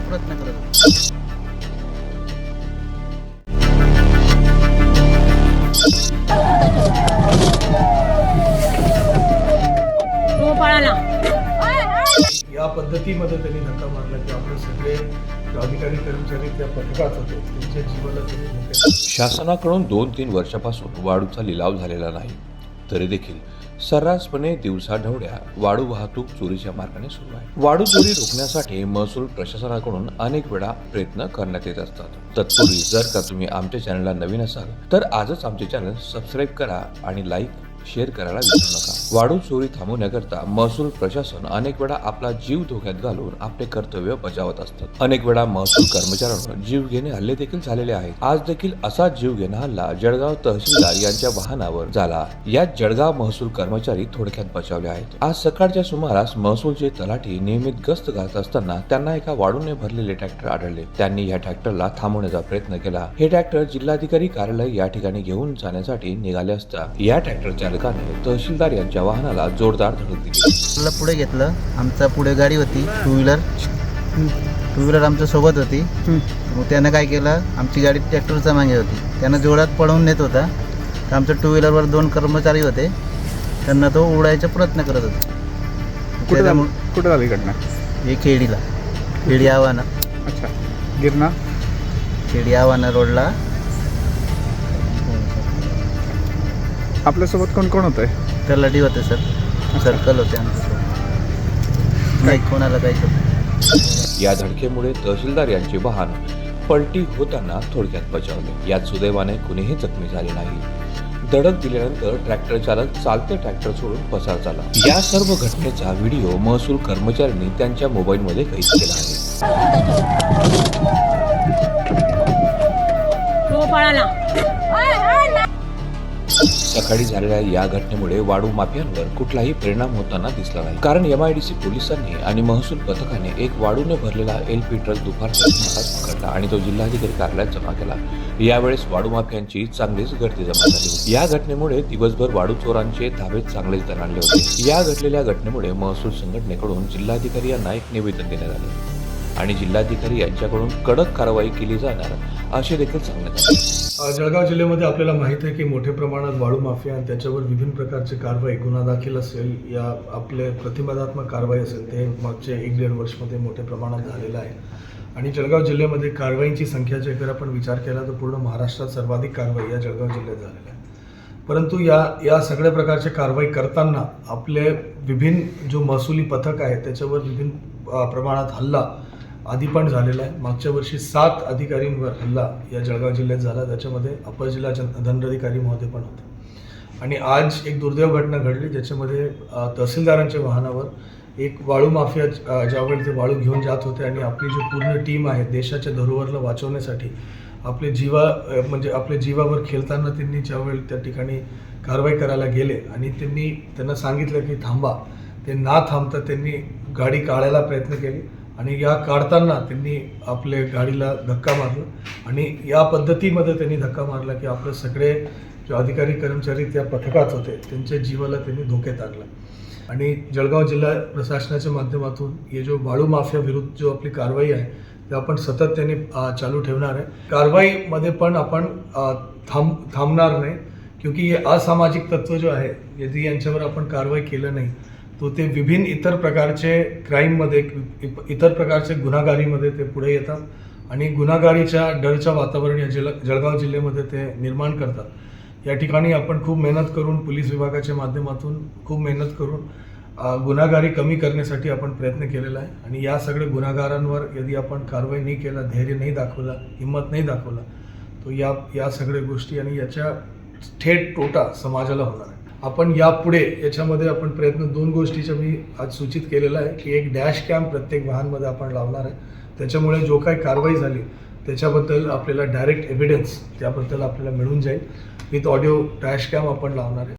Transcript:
प्रयत्न करत होते. तो पळाला या पद्धतीमध्ये त्यांनी धक्का मारला की आपले सगळे अधिकारी कर्मचारी त्या पथकात होते. त्यांच्या जीवाला त्यांनी. शासनाकडून दोन तीन वर्षापासून वाळूचा लिलाव झालेला नाही. तरी देखील सर्रासपणे दिवसा ढवळ्या वाळू वाहतूक चोरीच्या मार्गाने सुरू आहे. वाळू चोरी रोखण्यासाठी महसूल प्रशासनाकडून अनेक वेळा प्रयत्न करण्यात येत असतात. तत्पूर्वी जर का तुम्ही आमच्या चॅनलला नवीन असाल तर आजच आमचे चॅनल सबस्क्राईब करा आणि लाईक शेअर करायला विसरू नका. वाढून चोरी थांबवण्याकरता महसूल प्रशासन अनेक वेळा आपला जीव धोक्यात घालून आपले कर्तव्य बजावत असतात अनेक वेळा महसूल कर्मचाऱ्यांवर जीव घेणे हल्ले देखील झालेले आहेत. आज देखील असा जीव घेणा हल्ला जळगाव तहसीलदार यांच्या वाहनावर झाला. यात जळगाव महसूल कर्मचारी थोडक्यात बचावले आहेत. आज सकाळच्या सुमारास महसूलचे तलाठी नियमित गस्त घालत असताना त्यांना एका वाढूने भरलेले ट्रॅक्टर आढळले. त्यांनी या ट्रॅक्टरला थांबवण्याचा प्रयत्न केला. हे ट्रॅक्टर जिल्हाधिकारी कार्यालय या ठिकाणी घेऊन जाण्यासाठी निघाले असता या ट्रॅक्टरच्या चालकाने तहसीलदार यांच्या वाहनाला जोरदार धडक दिली. पुढे घेतलं. आमचा पुढे गाडी होती टू व्हीलर टू व्हीलर आमच्यासोबत होती. मग त्यानं काय केलं? आमची गाडी ट्रॅक्टरच्या मागे होती. त्यानं जोरात पळवून नेत होता. तर आमच्या टू व्हीलरवर दोन कर्मचारी होते. त्यांना तो उडायचा प्रयत्न करत होता. त्याच्यामुळे कुठे झाली घटना? हे खेडीला. खेडी आव्हाना. अच्छा. गिरणा खेडी आव्हाना रोडला. आपल्यासोबत कोण कोण होतंय? तलाठी होते सर. सर्कल होते आमच्यासोबत. नाही कोणाला काही होतं या धडकेमुळे तहसीलदार यांचे वाहन पलटी होताना थोडक्यात बचावले. यात सुदैवाने कुणीही जखमी झाले नाही. धडक दिल्यानंतर ट्रॅक्टर चालक चालते ट्रॅक्टर सोडून पसार झाला. या सर्व घटनेचा व्हिडिओ महसूल कर्मचाऱ्यांनी त्यांच्या मोबाईलमध्ये कैद केला आहे. सकाळी झालेल्या या घटनेमुळे वाळू माफियांवर कुठलाही परिणाम होताना दिसला नाही. कारण एमआयडीसी पोलिसांनी आणि महसूल पथकाने एक वाळूने भरलेला एलपी ट्रक दुपारच्या पकडला आणि तो जिल्हाधिकारी कार्यालयात जमा केला. यावेळेस वाळू माफियांची चांगलीच गर्दी जमा झाली होती. या घटनेमुळे दिवसभर वाळू चोरांचे धाबे चांगलेच दणाणले होते. या घडलेल्या घटनेमुळे महसूल संघटनेकडून जिल्हाधिकारी यांना एक निवेदन देण्यात आले. आणि जिल्हाधिकारी यांच्याकडून कडक कारवाई केली जाणार असे देखील सांगण्यात आले. जळगाव जिल्ह्यामध्ये आपल्याला माहिती आहे की मोठ्या प्रमाणात वाळू माफिया आणि त्याच्यावर विभिन्न प्रकारचे कारवाई गुन्हा दाखल असेल या आपले प्रतिबंधात्मक कारवाई असेल ते मागच्या एक दीड वर्षमध्ये मोठ्या प्रमाणात झालेलं आहे. आणि जळगाव जिल्ह्यामध्ये कारवाईंची संख्या जर आपण विचार केला तर पूर्ण महाराष्ट्रात सर्वाधिक कारवाई या जळगाव जिल्ह्यात झालेल्या आहे परंतु या या सगळ्या प्रकारच्या कारवाई करताना आपले विभिन्न जो महसुली पथक आहे त्याच्यावर विभिन्न प्रमाणात हल्ला आधी पण झालेला आहे. मागच्या वर्षी सात अधिकारींवर हल्ला या जळगाव जिल्ह्यात झाला. त्याच्यामध्ये अपर जिल्हा दंडाधिकारी महोदय पण होते. आणि आज एक दुर्दैव घटना घडली ज्याच्यामध्ये तहसीलदारांच्या वाहनावर एक वाळू माफिया ज्यावेळी ते वाळू घेऊन जात होते आणि आपली जी पूर्ण टीम आहे देशाच्या धरोहरला वाचवण्यासाठी आपले जीवा म्हणजे आपल्या जीवावर खेळताना त्यांनी ज्यावेळी त्या ठिकाणी कारवाई करायला गेले आणि त्यांनी त्यांना सांगितलं की थांबा ते ना थांबता त्यांनी गाडी काढायला प्रयत्न केले. आणि या काढताना त्यांनी आपले गाडीला धक्का मारला. आणि या पद्धतीमध्ये त्यांनी धक्का मारला की आपले सगळे जे अधिकारी कर्मचारी त्या पथकात होते त्यांच्या जीवाला त्यांनी धोक्यात आणला. आणि जळगाव जिल्हा प्रशासनाच्या माध्यमातून हे जो वाळू माफिया विरुद्ध जो आपली कारवाई आहे ते आपण सतत त्यांनी चालू ठेवणार आहे. कारवाईमध्ये पण आपण थांब थांबणार नाही क्योंकि हे असामाजिक तत्व जो आहे यदि यांच्यावर आपण कारवाई केलं नाही तो ते विभिन्न इतर प्रकारचे क्राईममध्ये इतर प्रकारचे गुन्हागारीमध्ये ते पुढे येतात आणि गुन्हागारीच्या डरच्या वातावरण या जल जळगाव जिल्ह्यामध्ये ते निर्माण करतात. या ठिकाणी आपण खूप मेहनत करून पोलीस विभागाच्या माध्यमातून खूप मेहनत करून गुन्हागारी कमी करण्यासाठी आपण प्रयत्न केलेला आहे. आणि या सगळ्या गुन्हागारांवर यदि आपण कारवाई नाही केला धैर्य नाही दाखवला हिंमत नाही दाखवला तो या या सगळ्या गोष्टी आणि याच्या थेट तोटा समाजाला होणार आहे. आपण यापुढे याच्यामध्ये आपण प्रयत्न दोन गोष्टीच्या मी आज सूचित केलेला आहे की एक डॅश कॅम प्रत्येक वाहनमध्ये आपण लावणार आहे. त्याच्यामुळे जो काय कारवाई झाली त्याच्याबद्दल आपल्याला डायरेक्ट एव्हिडन्स त्याबद्दल आपल्याला मिळून जाईल. विथ ऑडिओ डॅश कॅम आपण लावणार आहे.